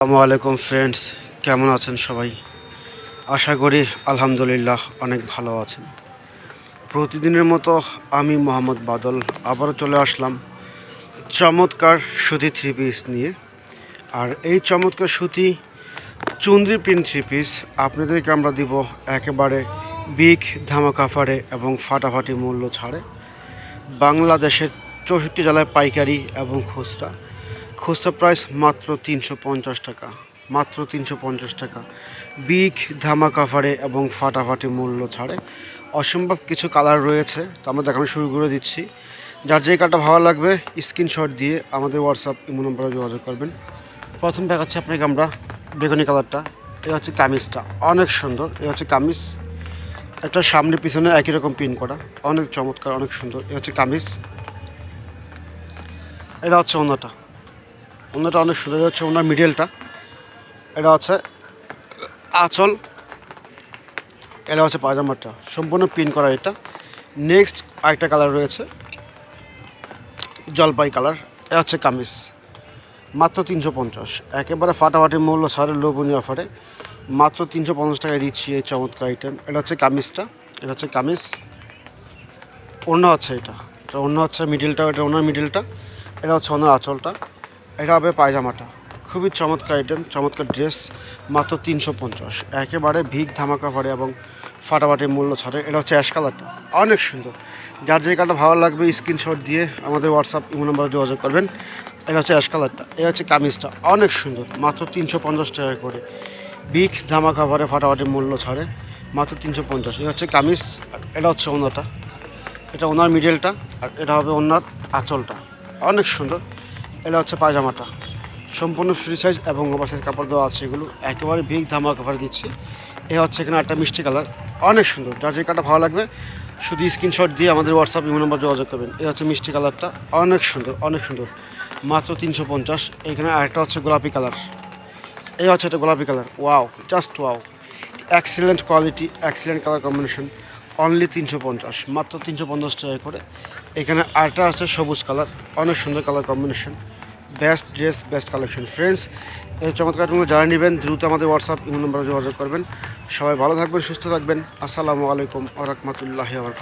আসসালামু আলাইকুম ফ্রেন্ডস কেমন আছেন সবাই? আশা করি আলহামদুলিল্লাহ অনেক ভালো আছেন। প্রতিদিনের মতো আমি মোহাম্মদ বাদল আবারও চলে আসলাম চমৎকার সুতি থ্রি পিস নিয়ে। আর এই চমৎকার সুতি চুন্দ্রি প্রিন্ট থ্রি পিস আপনাদেরকে আমরা দিব একেবারে বিগ ধামাকাফারে এবং ফাটাফাটি মূল্য ছাড়ে। বাংলাদেশের চৌষট্টি জেলায় পাইকারি এবং খুচরা। খুচরা প্রাইস মাত্র তিনশো পঞ্চাশ টাকা, মাত্র তিনশো পঞ্চাশ টাকা। বিগ ধামাকা অফারে এবং ফাটাফাটি মূল্য ছাড়ে। অসম্ভব কিছু কালার রয়েছে, তো আমরা দেখানো শুরু করে দিচ্ছি। যার যে কাটা ভালো লাগবে স্ক্রিনশট দিয়ে আমাদের হোয়াটসঅ্যাপ ইমো নম্বরে যোগাযোগ করবেন। প্রথম দেখাচ্ছি আপনাকে আমরা বেগুনি কালারটা এই হচ্ছে কামিজটা, অনেক সুন্দর। এ হচ্ছে কামিজ। একটা সামনে পিছনে একই রকম পিন করা, অনেক চমৎকার, অনেক সুন্দর। এ হচ্ছে কামিজ। এটা হচ্ছে অন্যটা অন্যটা অনেক সুন্দর হচ্ছে ওনার মিডলটা এটা হচ্ছে আঁচল, এটা হচ্ছে পায়জামাটা। সম্পূর্ণ পিন করা এটা। নেক্সট আরেকটা কালার রয়েছে, জলপাই কালার এটা হচ্ছে কামিজ। মাত্র তিনশো পঞ্চাশ। একেবারে ফাটাফাটি মূল্য সারের লোভনীয় অফারে মাত্র তিনশো পঞ্চাশ টাকায় দিচ্ছি এই চমৎকার আইটেম এটা হচ্ছে কামিজটা, এটা হচ্ছে কামিজ। অন্য হচ্ছে এটা। এটা অন্য হচ্ছে মিডিলটা এটা ওনার মিডিলটা এটা হচ্ছে ওনার আঁচলটা। এটা হবে পায়জামাটা। খুবই চমৎকার আইটেম চমৎকার ড্রেস মাত্র তিনশো পঞ্চাশ। একেবারে ভিগ ধামাকা ভরে এবং ফাটাফাটি মূল্য ছাড়ে। এটা হচ্ছে অ্যাশ কালারটা অনেক সুন্দর। যার যে কালারটা ভালো লাগবে স্ক্রিনশট দিয়ে আমাদের হোয়াটসঅ্যাপ ইমো নম্বরে যোগাযোগ করবেন। এটা হচ্ছে অ্যাশ কালারটা এটা হচ্ছে কামিজটা। অনেক সুন্দর। মাত্র তিনশো পঞ্চাশ টাকা করে। বিগ ধামাকা ভরে ফাটাফাটি মূল্য ছাড়ে। মাত্র তিনশো পঞ্চাশ। এটা হচ্ছে কামিজ। এটা হচ্ছে ওনাটা। এটা ওনার মিডলটা আর এটা হবে ওনার আঁচলটা। অনেক সুন্দর। এটা হচ্ছে পায়জামাটা। সম্পূর্ণ ফ্রি সাইজ এবং ওভার সাইজ কাপড় দেওয়া আছে এগুলো। একেবারে বিগ ধামা কাপড় দিচ্ছি। এ হচ্ছে এখানে একটা মিষ্টি কালার অনেক সুন্দর। যার যে কাটা ভালো লাগবে, শুধু স্ক্রিনশট দিয়ে আমাদের হোয়াটসঅ্যাপ ইমো নম্বর যোগাযোগ করবেন। এ হচ্ছে মিষ্টি কালারটা অনেক সুন্দর অনেক সুন্দর। মাত্র তিনশো পঞ্চাশ। এখানে আরেকটা হচ্ছে গোলাপি কালার এই হচ্ছে একটা গোলাপি colour wow just wow excellent quality excellent colour combination only তিনশো পঞ্চাশ, মাত্র তিনশো পঞ্চাশ টাকা করে। এখানে আটা আছে, সবুজ কালার, অনেক সুন্দর colour combination best dress best collection friends এই চমৎকারগুলো জানিয়ে নেবেন, দ্রুত আমাদের হোয়াটসঅ্যাপ ইমো নম্বরে যোগাযোগ করবেন। সবাই ভালো থাকবেন, সুস্থ থাকবেন। আসসালামু আলাইকুম আ আবার